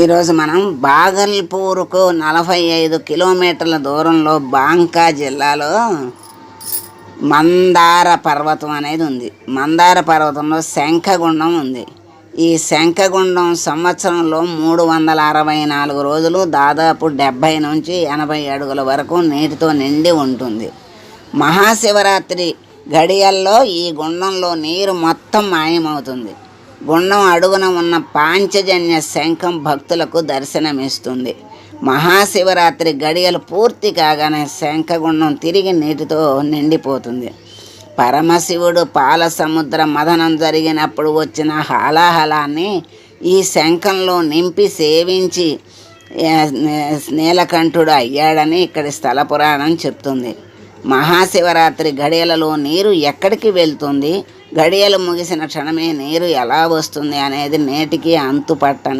ఈరోజు మనం బాగల్పూర్కు నలభై ఐదు కిలోమీటర్ల దూరంలో బాంకా జిల్లాలో మందార పర్వతం అనేది ఉంది. మందార పర్వతంలో శంఖగుండం ఉంది. ఈ శంఖగుండం సంవత్సరంలో మూడు వందల అరవై నాలుగు రోజులు దాదాపు డెబ్భై నుంచి ఎనభై అడుగుల వరకు నీటితో నిండి ఉంటుంది. మహాశివరాత్రి గడియల్లో ఈ గుండంలో నీరు మొత్తం మాయమవుతుంది. గుండం అడుగున ఉన్న పాంచజన్య శంఖం భక్తులకు దర్శనమిస్తుంది. మహాశివరాత్రి గడియలు పూర్తి కాగానే శంఖగుండం తిరిగి నీటితో నిండిపోతుంది. పరమశివుడు పాల సముద్ర మదనం జరిగినప్పుడు వచ్చిన హలాహలాన్ని ఈ శంఖంలో నింపి సేవించి నీలకంఠుడు అయ్యాడని ఇక్కడి స్థల పురాణం చెప్తుంది. మహాశివరాత్రి గడియలలో నీరు ఎక్కడికి వెళ్తుంది? గడియలు ముగిసిన క్షణమే నీరు ఎలా వస్తుంది అనేది నేటికి అంతుపట్టని